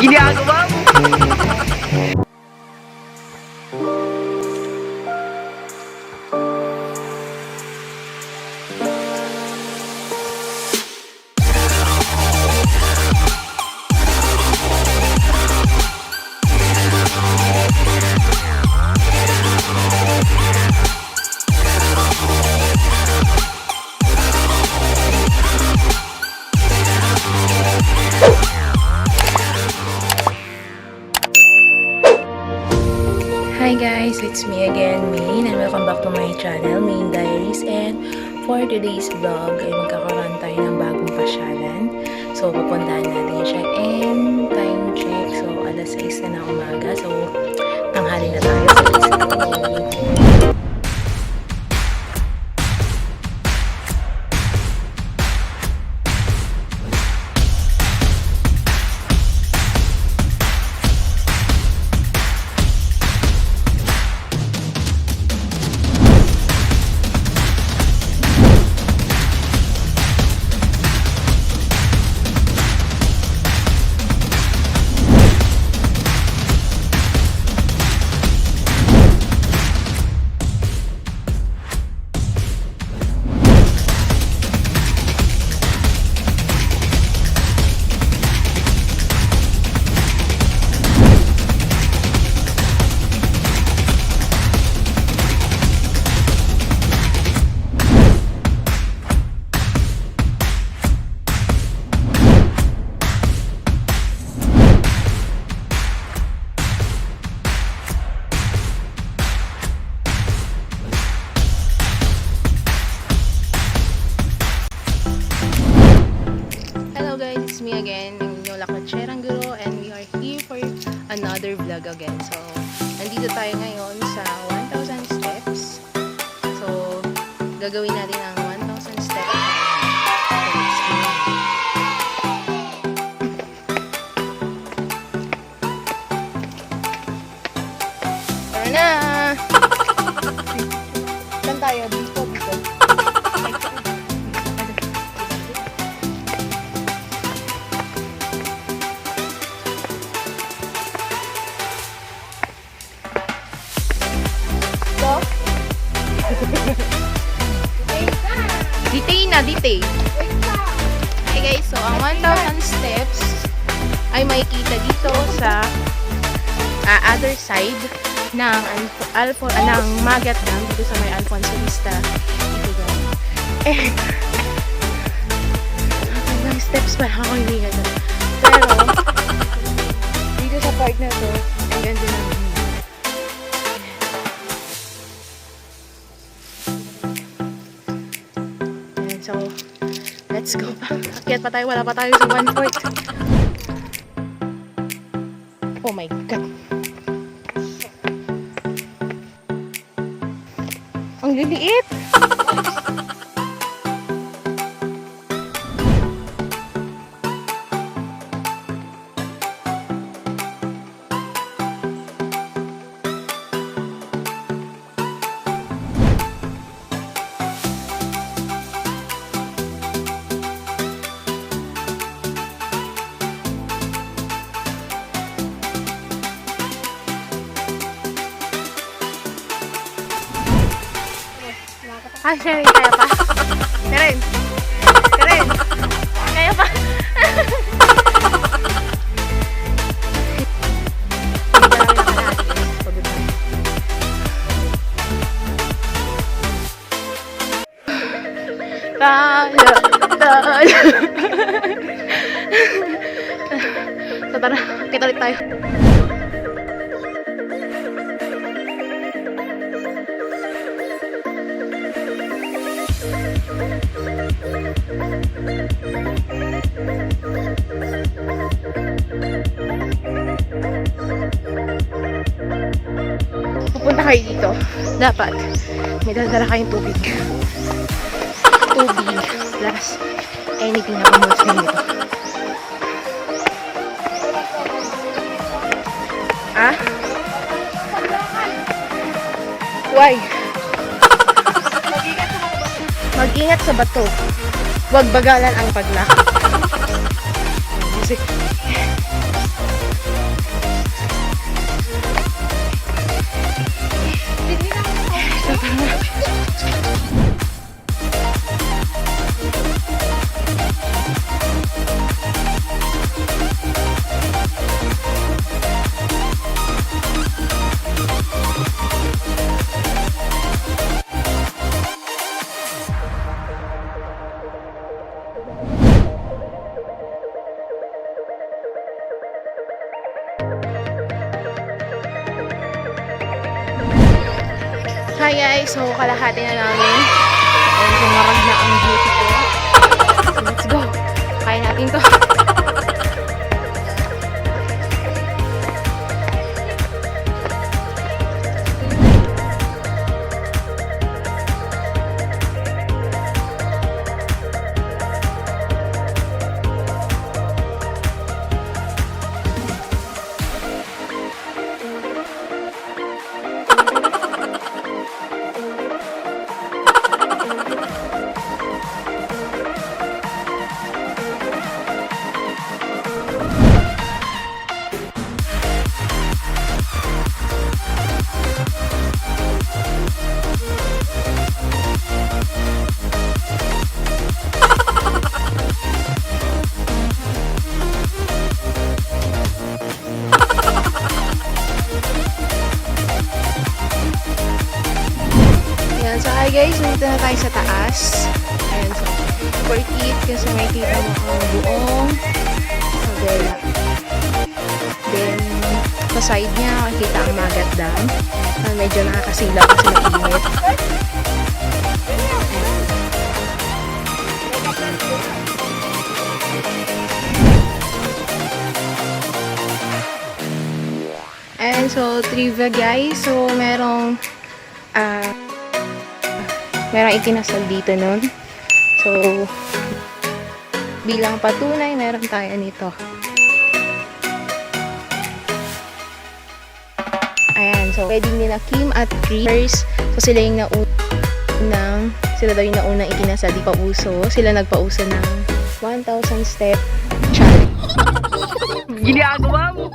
Ginagawa me again, Main, and welcome back to my channel, Main Diaries. And for today's vlog, ay magkakaroon tayo ng bagong pasyalan. So, pupuntahan natin siya. And time check, so alas 6 na ng umaga. So, tanghali na tayo. So, vlog again. So, nandito tayo ngayon sa 1,000 steps. So, gagawin natin ang 1,000 steps. Tara na! Saan tayo? Dito, ang 1,000 steps ay makikita dito sa ah, other side ng Alfo, Alfo ah, ng Magat Dam dito sa may Alfonso Vista. Dito guys. Eh, hanggang steps pa ako hindi. Pero, dito sa part na to, ang ganda ng let's go. Akyat pa tayo, wala pa tayo sa one fort. Oh my God. Ang liliit. Ah, Sharon, kaya pa. Sharon. Sharon. Kaya pa. Tayo, tayo. so tara, kita ulit tayo. Kayo dito. Dapat, may dadala kayong tubig. Tubig plus anything na kumuha sa inyo. Ah? Why? Mag-ingat sa bato. Huwag bagalan ang paglakad. Music. Hi guys, so kalahati na namin. Ayun, sumarag na ang duty ko. So, let's go. Kaya natin to. so hi guys, nandito na tayo sa taas. Ayan, so worth it kasi may kita mo ang buong Isabela. Then, sa side niya, makikita ang Magat Dam. Ah, medyo nakakasilaw kasi mainit. And so, trivia guys. So, merong ah merong ikinasal dito nun. So, bilang patunay, meron tayo nito. Ayan, so, wedding nila Kim at Chris. So, sila yung naunang, sila daw yung naunang ikinasal, di pa uso. Sila nagpauso ng 1,000 step challenge. Ginagawa mo!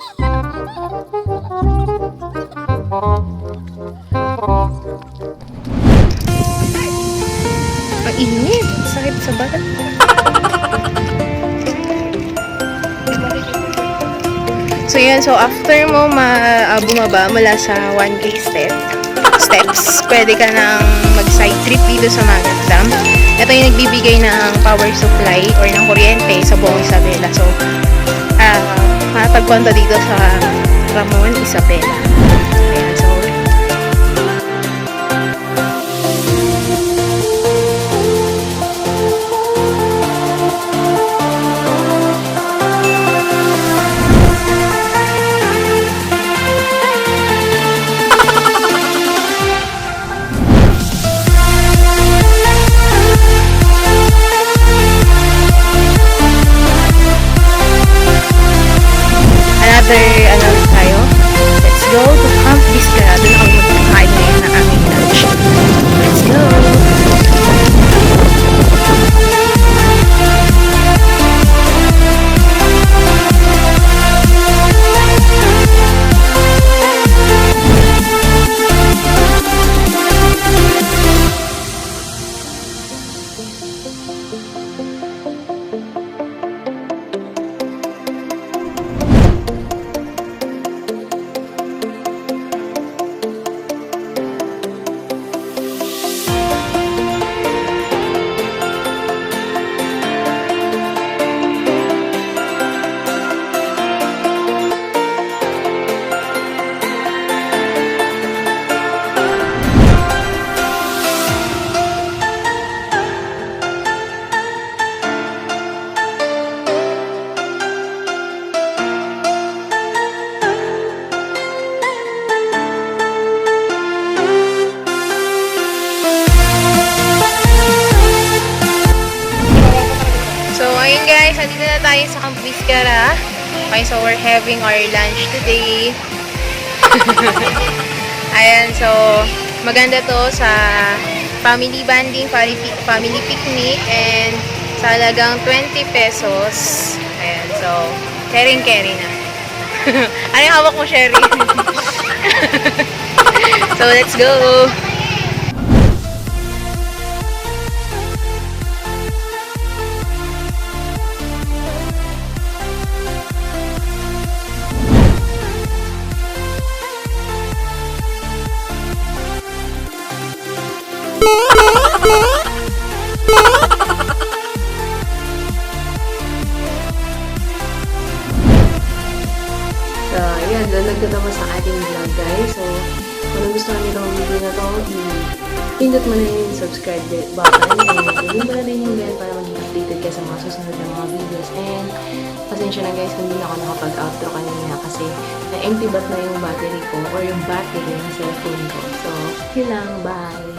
Ang init. Sakit sa balat. So yan, so after mo ma, ah, bumaba mula sa 1K step, steps, pwede ka nang mag-side trip dito sa Magat Dam. Ito yung nagbibigay ng power supply or ng kuryente sa buong Isabela. So, ah, makatagpuan to dito sa Ramon, Isabela. Guys, andito na tayo sa Camp Vizcara. Okay, so we're having our lunch today. Ayan, so maganda to sa family banding, family, picnic, and sa halagang 20 pesos. Ayan, so caring-carry na. ano yung hawak mo, Sherry? so, let's go! Subscribe button and i-ring mo rin yung bell para maging updated ka sa mga susunod na mga videos. And, pasensya na guys kung hindi ako nakapag-outro kanina kasi na-empty bat na yung battery ko or yung battery ng cellphone ko. So, yun lang. Bye!